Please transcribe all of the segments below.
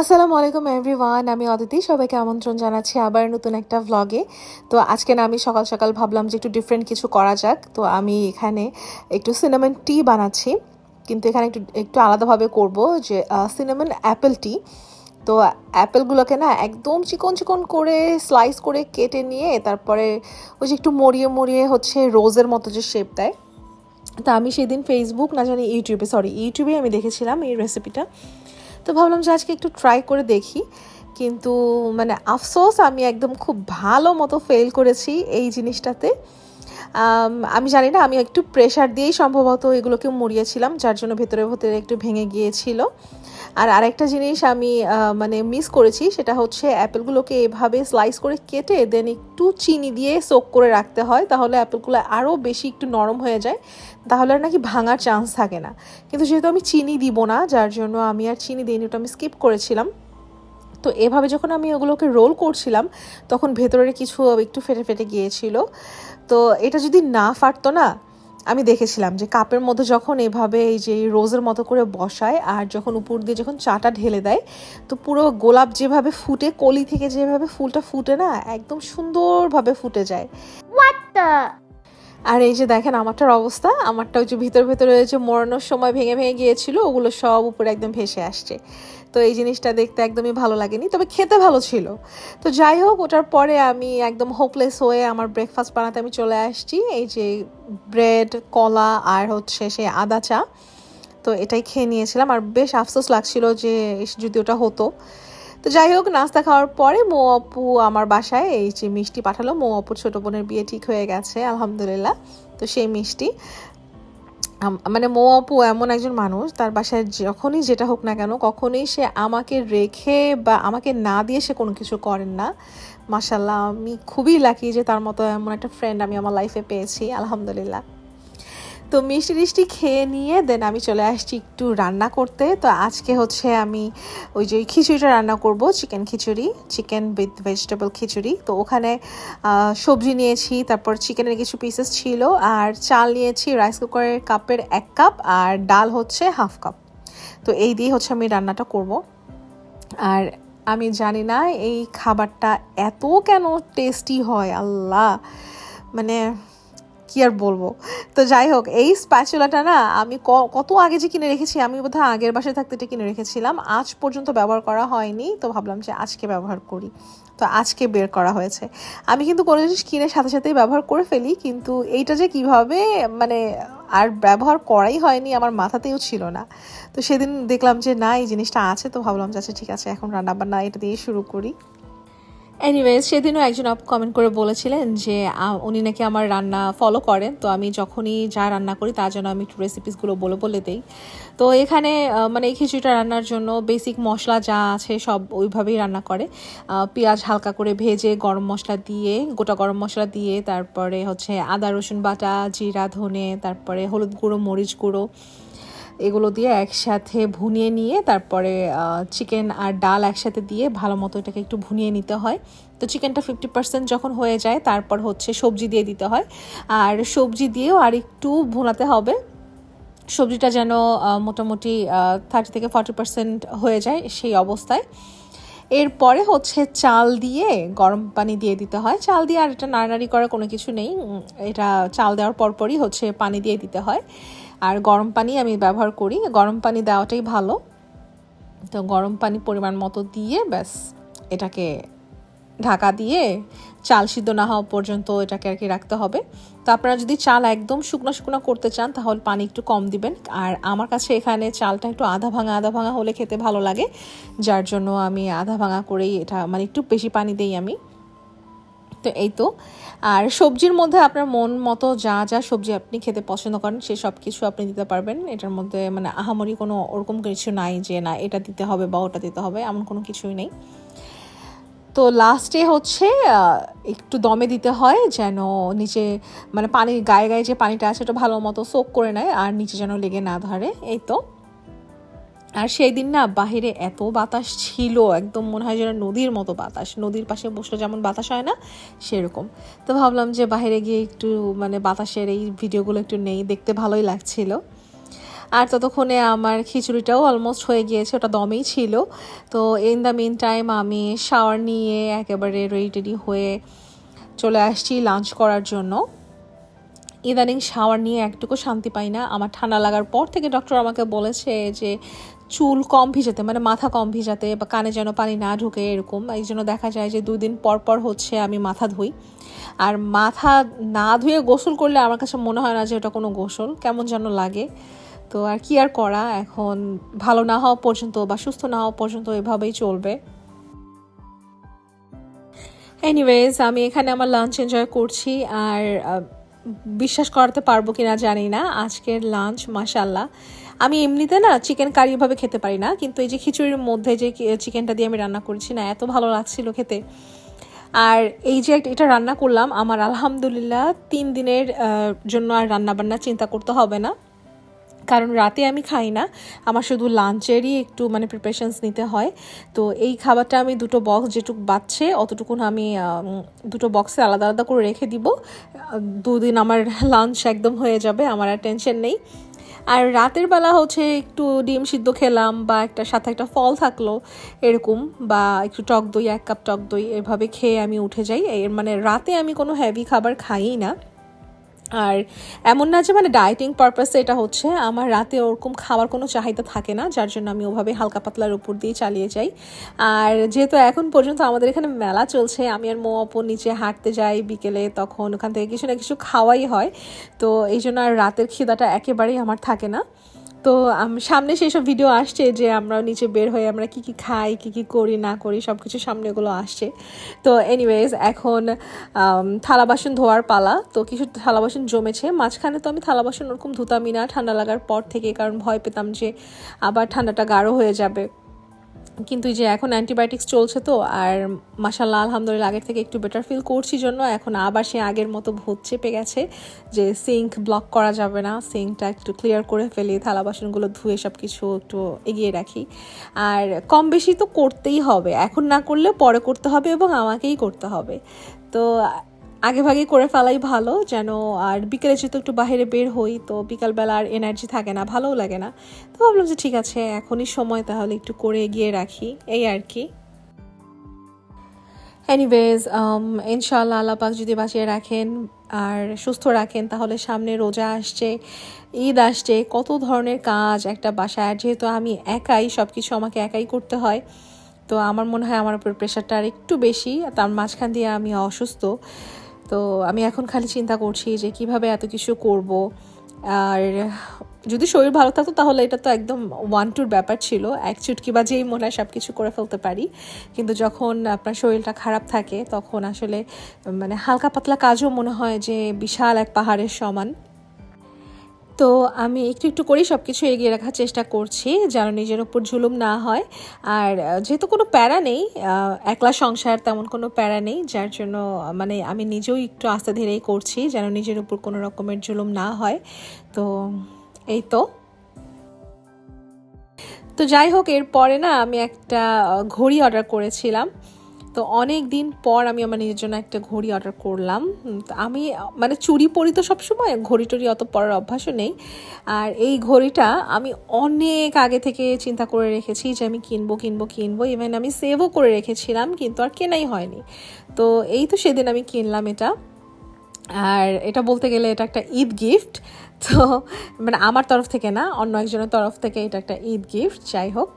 আসসালামু আলাইকুম এভরিওয়ান আমি অদিতি, সবাইকে আমন্ত্রণ জানাচ্ছি আবার নতুন একটা ভ্লগে তো আজকে না, আমি সকাল সকাল ভাবলাম যে একটু ডিফারেন্ট কিছু করা যাক। তো আমি এখানে একটু সিনেমন টি বানাচ্ছি। কিন্তু এখানে একটু একটু আলাদাভাবে করব যে সিনেমন অ্যাপেল টি তো অ্যাপেলগুলোকে না, একদম চিকন চিকন করে স্লাইস করে কেটে নিয়ে, তারপরে ওই যে একটু মরিয়ে মরিয়ে হচ্ছে রোজের মতো যে শেপ দেয়। তা আমি সেদিন ফেসবুক না জানি ইউটিউবে সরি ইউটিউবে আমি দেখেছিলাম এই রেসিপিটা তো ভাবলাম যে আজকে একটু ট্রাই করে দেখি। কিন্তু মানে আফসোস, আমি একদম খুব ভালো মতো ফেল করেছি এই জিনিসটাতে। আম, জানি না আমি একটু প্রেশার দিয়েই সম্ভবত এগুলোকে মুড়িয়েছিলাম যার জন্য ভেতরে ভেতরে একটু ভেঙে গিয়েছিল। আর আরেকটা জিনিস আমি মানে মিস করেছি সেটা হচ্ছে অ্যাপেলগুলোকে এভাবে স্লাইস করে কেটে দেন একটু চিনি দিয়ে সোক করে রাখতে হয় তাহলে অ্যাপেলগুলো আরও বেশি একটু নরম হয়ে যায় তাহলে আর নাকি ভাঙার চান্স থাকে না। কিন্তু যেহেতু আমি চিনি দিব না যার জন্য আমি আর চিনি দিইনি ওটা আমি স্কিপ করেছিলাম। তো এভাবে যখন আমি ওগুলোকে রোল করছিলাম তখন ভেতরের কিছু একটু ফেটে ফেটে গিয়েছিল। তো এটা যদি না ফাটতো না, আমি দেখেছিলাম যে কাপের মধ্যে যখন এভাবে এই যে রোজের মতো করে বসায় আর যখন উপর দিয়ে যখন চাটা ঢেলে দেয়, তো পুরো গোলাপ যেভাবে ফুটে, কলি থেকে যেভাবে ফুলটা ফুটে না, একদম সুন্দরভাবে ফুটে যায়। আর এই যে দেখেন, আমারটার অবস্থা, আমারটা ওই যে ভিতর ভেতরে যে মোড়ানোর সময় ভেঙে ভেঙে গিয়েছিল, ওগুলো সব উপরে একদম ভেসে আসছে। তো এই জিনিসটা দেখতে একদমই ভালো লাগেনি, তবে খেতে ভালো ছিল। তো যাই হোক, ওটার পরে আমি একদম হোপলেস হয়ে আমার ব্রেকফাস্ট বানাতে আমি চলে আসছি, এই যে ব্রেড কলা আর হচ্ছে সে আদা চা। তো এটাই খেয়ে নিয়েছিলাম, আর বেশ আফসোস লাগছিল যে যদি ওটা হতো। তো যাই হোক, নাস্তা খাওয়ার পরে মো আপু আমার বাসায়, এই যে মিষ্টি পাঠালো। মো আপুর ছোটো বোনের বিয়ে ঠিক হয়ে গেছে, আলহামদুলিল্লাহ। তো সেই মিষ্টি। মানে মো আপু এমন একজন মানুষ, তার বাসায় যখনই যেটা হোক না কেন, কখনোই সে আমাকে রেখে বা আমাকে না দিয়ে সে কোনো কিছু করেন না। মাসাল্লাহ আমি খুবই লাকি যে তার মতো এমন একটা ফ্রেন্ড আমি আমার লাইফে পেয়েছি, আলহামদুলিল্লাহ। তো মিষ্টি টিষ্টি খেয়ে নিয়ে দেন আমি চলে আসছি একটু রান্না করতে। তো আজকে হচ্ছে আমি ওই যে খিচুড়িটা রান্না করব, chicken khichuri, chicken with vegetable খিচুড়ি। তো ওখানে সবজি নিয়েছি, তারপর চিকেনের কিছু পিসেস ছিল, আর চাল নিয়েছি রাইস কুকারের কাপের এক কাপ, আর ডাল হচ্ছে হাফ কাপ তো এই দিয়ে হচ্ছে আমি রান্নাটা করব। আর আমি জানি না এই খাবারটা এত কেন টেস্টি হয়, আল্লাহ! মানে কি আর বলব? তো যাই হোক, এই স্প্যাচুলাটা না আমি কত আগে যে কিনে রেখেছি, আমি বোধহয় আগের বাসায় থাকতে এটা কিনে রেখেছিলাম, আজ পর্যন্ত ব্যবহার করা হয়নি, তো ভাবলাম যে আজকে ব্যবহার করি। তো আজকে বের করা হয়েছে। আমি কিন্তু কোনো জিনিস কিনে সাথে সাথেই ব্যবহার করে ফেলি, কিন্তু এইটা যে কীভাবে মানে আর ব্যবহার করাই হয়নি, আমার মাথাতেও ছিল না। তো সেদিন দেখলাম যে না, এই জিনিসটা আছে, তো ভাবলাম যে আচ্ছা ঠিক আছে, এখন রান্না বান্না এটা দিয়ে শুরু করি। এনিওয়েজ সেদিনও একজন আপ কমেন্ট করে বলেছিলেন যে উনি নাকি আমার রান্না ফলো করেন। তো আমি যখনই যা রান্না করি, তার জন্য আমি একটু রেসিপিসগুলো বলে বলে দিই। তো এখানে মানে এই খিচুড়িটা রান্নার জন্য বেসিক মশলা যা আছে সব ওইভাবেই রান্না করে। পেঁয়াজ হালকা করে ভেজে গরম মশলা দিয়ে, গোটা গরম মশলা দিয়ে, তারপরে হচ্ছে আদা রসুন বাটা, জিরা, ধনে, তারপরে হলুদ গুঁড়ো, মরিচ গুঁড়ো এগুলো দিয়ে একসাথে ভুনিয়ে নিয়ে তারপরে চিকেন আর ডাল একসাথে দিয়ে ভালো মতো এটাকে একটু ভুনিয়ে নিতে হয়। তো চিকেনটা ফিফটি পার্সেন্ট যখন হয়ে যায়, তারপর হচ্ছে সবজি দিয়ে দিতে হয়। আর সবজি দিয়েও আর একটু ভুনাতে হবে। সবজিটা যেন মোটামুটি থার্টি থেকে ফর্টি পার্সেন্ট হয়ে যায় সেই অবস্থায়। এরপরে হচ্ছে চাল দিয়ে গরম পানি দিয়ে দিতে হয়। চাল দিয়ে আর এটা নাড়ানাড়ি করার কোনো কিছু নেই। এটা চাল দেওয়ার পরপরই হচ্ছে পানি দিয়ে দিতে হয়। আর গরম পানি আমি ব্যবহার করি। গরম পানি দেওয়াটাই ভালো। তো গরম পানি পরিমাণ মতো দিয়ে ব্যাস এটাকে ঢাকা দিয়ে চাল সিদ্ধ না হওয়া পর্যন্ত এটাকে আর কি রাখতে হবে। তো আপনারা যদি চাল একদম শুকনো শুকনো করতে চান তাহলে পানি একটু কম দিবেন। আর আমার কাছে এখানে চালটা একটু আধা ভাঙা আধা ভাঙা হলে খেতে ভালো লাগে। যার জন্য আমি আধা ভাঙা করেই এটা মানে একটু বেশি পানি দেই আমি। তো এই তো। আর সবজির মধ্যে আপনার মন মতো যা যা সবজি আপনি খেতে পছন্দ করেন, সে সব কিছু আপনি দিতে পারবেন। এটার মধ্যে মানে আহামরি কোনো ওরকম কিছু নাই যে, না, এটা দিতে হবে বা ওটা দিতে হবে, এমন কোনো কিছুই নেই। তো লাস্টে হচ্ছে একটু দমে দিতে হয় যেন নিচে মানে পানির গায়ে গায়ে যে পানিটা আছে, ওটা ভালো মতো সোক করে নেয় আর নিচে যেন লেগে না ধরে, এই তো। আর সেই দিন না বাহিরে এত বাতাস ছিল, একদম মনে হয় যেন নদীর মতো বাতাস। নদীর পাশে বসলে যেমন বাতাস হয় না, সেরকম। তো ভাবলাম যে বাইরে গিয়ে একটু মানে বাতাসের এই ভিডিওগুলো একটু নেই, দেখতে ভালোই লাগছিল। আর ততক্ষণে আমার খিচুড়িটাও অলমোস্ট হয়ে গিয়েছে, ওটা দমেই ছিল। তো ইন দ্য মিন টাইম আমি শাওয়ার নিয়ে একেবারে রেডি টেডি হয়ে চলে আসছি লাঞ্চ করার জন্য। ইদানিং শাওয়ার নিয়ে একটুকু শান্তি পাই না। আমার ঠান্ডা লাগার পর থেকে ডক্টর আমাকে বলেছে যে চুল কম ভিজাতে মানে মাথা কম ভিজাতে বা কানে যেন পানি না ঢুকে এরকম, এই জন্য দেখা যায় যে দুদিন পর পর হচ্ছে আমি মাথা ধুই। আর মাথা না ধুয়ে গোসল করলে আমার কাছে মনে হয় না যে ওটা কোনো গোসল, কেমন যেন লাগে। তো আর কি আর করা, এখন ভালো না হওয়া পর্যন্ত বা সুস্থ না হওয়া পর্যন্ত এভাবেই চলবে। এনিওয়েজ আমি এখানে আমার লাঞ্চ এনজয় করছি, আর বিশ্বাস করাতে পারব কি না জানি না। আজকের লাঞ্চ মাসাল্লাহ আমি এমনিতে না চিকেন কারি এভাবে খেতে পারি না, কিন্তু এই যে খিচুড়ির মধ্যে যে চিকেনটা দিয়ে আমি রান্না করেছি না, এত ভালো লাগছিল খেতে। আর এই যে এটা রান্না করলাম, আমার আলহামদুলিল্লাহ তিন দিনের জন্য আর রান্না বান্না চিন্তা করতে হবে না। কারণ রাতে আমি খাই না। আমার শুধু লাঞ্চেরই একটু মানে প্রিপারেশনস নিতে হয়। তো এই খাবারটা আমি দুটো বক্স যেটুকু বাচ্ছে, অতটুকুন আমি দুটো বক্সে আলাদা আলাদা করে রেখে দিব। দুদিন আমার লাঞ্চ একদম হয়ে যাবে, আমার আর টেনশন নেই। আর রাতের বেলা হচ্ছে একটু ডিম সিদ্ধ খেলাম বা একটা, সাথে একটা ফল থাকল, এরকম বা একটু টক দই, এক কাপ টক দই, এভাবে খেয়ে আমি উঠে যাই। এর মানে রাতে আমি কোনো হেভি খাবার খাইই না। আর এমন না যে মানে ডায়েটিং পারপাসে এটা হচ্ছে, আমার রাতে ওরকম খাওয়ার কোনো চাহিদা থাকে না, যার জন্য আমি ওভাবে হালকা পাতলার উপর দিয়ে চালিয়ে যাই। আর যেহেতু এখন পর্যন্ত আমাদের এখানে মেলা চলছে, আমি আর মো অপর নিচে হাঁটতে যাই, বিকেলে তখন ওখান থেকে কিছু না কিছু খাওয়াই হয়। তো এই জন্য আর রাতের খিদাটা একেবারেই আমার থাকে না। তো সামনে সেই সব ভিডিও আসছে যে আমরা নিচে বের হয়ে আমরা কি কি খাই, কি কি করি, না করি সব কিছু সামনে এগুলো আসছে। তো এনিওয়েজ এখন থালা বাসন ধোয়ার পালা। তো কিছু থালা বাসন জমেছে। মাঝখানে তো আমি থালা বাসন ওরকম ধুতামই না। ঠান্ডা লাগার পর থেকে, কারণ ভয় পেতাম যে আবার ঠান্ডাটা গাঢ় হয়ে যাবে। কিন্তু যে এখন অ্যান্টিবায়োটিক্স চলছে তো, আর মাসাল্লাহ আলহামদুলিল্লাহ, আগের থেকে একটু বেটার ফিল করছি জন্য। এখন আবার সে আগের মতো ভূত চেপে গেছে যে সিঙ্ক ব্লক করা যাবে না সিঙ্কটা একটু ক্লিয়ার করে ফেলি, থালা বাসনগুলো ধুয়ে সব কিছু একটু এগিয়ে রাখি। আর কম বেশি তো করতেই হবে, এখন না করলে পরে করতে হবে এবং আমাকেই করতে হবে। তো আগে ভাগে করে ফেলাই ভালো, যেন আর বিকেলে যেহেতু একটু বাইরে বের হই, তো বিকালবেলা আর এনার্জি থাকে না, ভালোও লাগে না। তো ভাবলাম যে ঠিক আছে, এখনই সময় তাহলে একটু করে এগিয়ে রাখি, এই আর কি। এনিওয়েজ ইনশাল্লাহ আল্লাহ পাক যদি বাঁচিয়ে রাখেন আর সুস্থ রাখেন, তাহলে সামনে রোজা আসছে, ঈদ আসছে, কত ধরনের কাজ একটা বাসায় যেহেতু আমি একাই সব কিছু আমাকে একাই করতে হয়, তো আমার মনে হয় আমার উপর প্রেশারটা আর একটু বেশি, তার মাঝখান দিয়ে আমি অসুস্থ। তো আমি এখন খালি চিন্তা করছি যে কীভাবে এত কিছু করব। আর যদি শরীর ভালো থাকতো তাহলে এটা তো একদম ওয়ান টুর ব্যাপার ছিল। এক চুটকি বাজেই মনে হয় সব কিছু করে ফেলতে পারি। কিন্তু যখন আপনার শরীরটা খারাপ থাকে তখন আসলে মানে হালকা পাতলা কাজও মনে হয় যে বিশাল এক পাহাড়ের সমান। তো আমি একটু একটু করেই সব কিছু এগিয়ে রাখার চেষ্টা করছি, যেন নিজের উপর জুলুম না হয়। আর যেহেতু কোনো প্যারা নেই একলা সংসার তেমন কোনো প্যারা নেই, যার জন্য মানে আমি নিজেও একটু আস্তে ধীরেই করছি, যেন নিজের উপর কোনো রকমের জুলুম না হয়। তো, এই তো। তো যাই হোক, এরপরে না আমি একটা ঘড়ি অর্ডার করেছিলাম। তো অনেক দিন পর আমি আমার নিজের জন্য একটা ঘড়ি অর্ডার করলাম। আমি মানে চুরি পরি তো সবসময়, ঘড়ি টড়ি অত পরার অভ্যাসও নেই। আর এই ঘড়িটা আমি অনেক আগে থেকে চিন্তা করে রেখেছি যে আমি কিনবো কিনবো কিনবো। ইভেন আমি সেভও করে রেখেছিলাম, কিন্তু আর কেনাই হয়নি। তো এই তো সেদিন আমি কিনলাম এটা। আর এটা বলতে গেলে এটা একটা ঈদ গিফট তো মানে আমার তরফ থেকে না, অন্য একজনের তরফ থেকে এটা একটা ঈদ গিফট যাই হোক।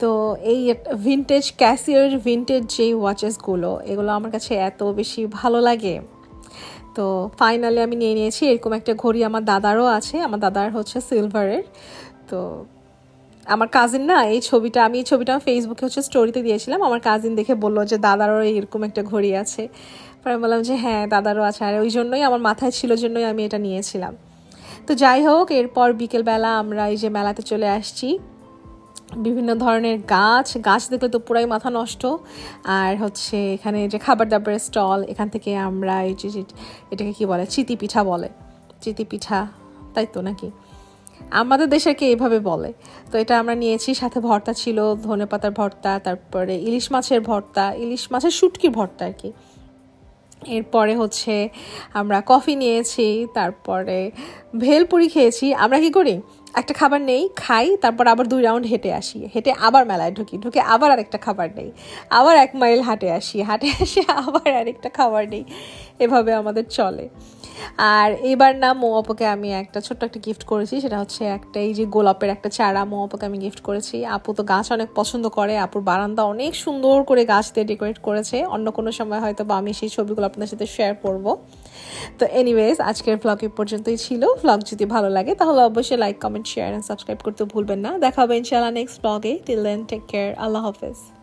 তো এই ভিনটেজ ক্যাসিওর ভিনটেজ যে ওয়াচেসগুলো এগুলো আমার কাছে এত বেশি ভালো লাগে। তো ফাইনালি আমি নিয়ে নিয়েছি, এরকম একটা ঘড়ি আমার দাদারও আছে, আমার দাদার হচ্ছে সিলভারের তো আমার কাজিন না, এই ছবিটা, আমি এই ছবিটা ফেসবুকে হচ্ছে স্টোরিতে দিয়েছিলাম, আমার কাজিন দেখে বলল যে দাদারও এরকম একটা ঘড়ি আছে। পরে বললাম যে হ্যাঁ দাদারও আছে, আর ওই জন্যই আমার মাথায় ছিল জন্যই আমি এটা নিয়েছিলাম। তো যাই হোক, এরপর বিকেলবেলা আমরা এই যে মেলাতে চলে আসছি। বিভিন্ন ধরনের গাছ গাছ দেখলে তো পুরাই মাথা নষ্ট। আর হচ্ছে এখানে যে খাবার দাবারের স্টল, এখান থেকে আমরা এই যে এটাকে কি বলে? চিতি পিঠা বলে। চিতি পিঠা, তাই তো নাকি? আমাদের দেশেকে এইভাবে বলে? তো এটা আমরা নিয়েছি, সাথে ভর্তা ছিল, ধনে পাতার ভর্তা, তারপরে ইলিশ মাছের ভর্তা, ইলিশ মাছের শুটকির ভর্তা আর কি। এরপরে হচ্ছে আমরা কফি নিয়েছি, তারপরে ভেলপুরি খেয়েছি। আমরা কি করি? একটা খাবার নেই, খাই, তারপর আবার দুই রাউন্ড হেঁটে আসি। হেঁটে আবার মেলায় ঢুকি, ঢুকে আবার আরেকটা খাবার নেই। আবার এক মাইল হাঁটে আসি হাঁটে আসি আবার আরেকটা খাবার নেই। এভাবে আমাদের চলে। আর এবার না মো অপকে আমি একটা ছোট্ট একটা গিফট করেছি, সেটা হচ্ছে একটা, এই যে গোলাপের একটা চারা মো অপকে আমি গিফট করেছি। আপু তো গাছ অনেক পছন্দ করে, আপুর বারান্দা অনেক সুন্দর করে গাছ দিয়ে ডেকোরেট করেছে। অন্য কোনো সময় হয়তো বা আমি সেই ছবিগুলো আপনাদের সাথে শেয়ার করব। তো এনিওয়েজ আজকের ভ্লগ এ পর্যন্তই ছিল। ভ্লগ যদি ভালো লাগে, তাহলে অবশ্যই like comment share and subscribe করতে ভুলবেন না। দেখা হবে ইনশাআল্লাহ নেক্সট ব্লগে টিল দেন টেক কেয়ার আল্লাহ হাফেজ।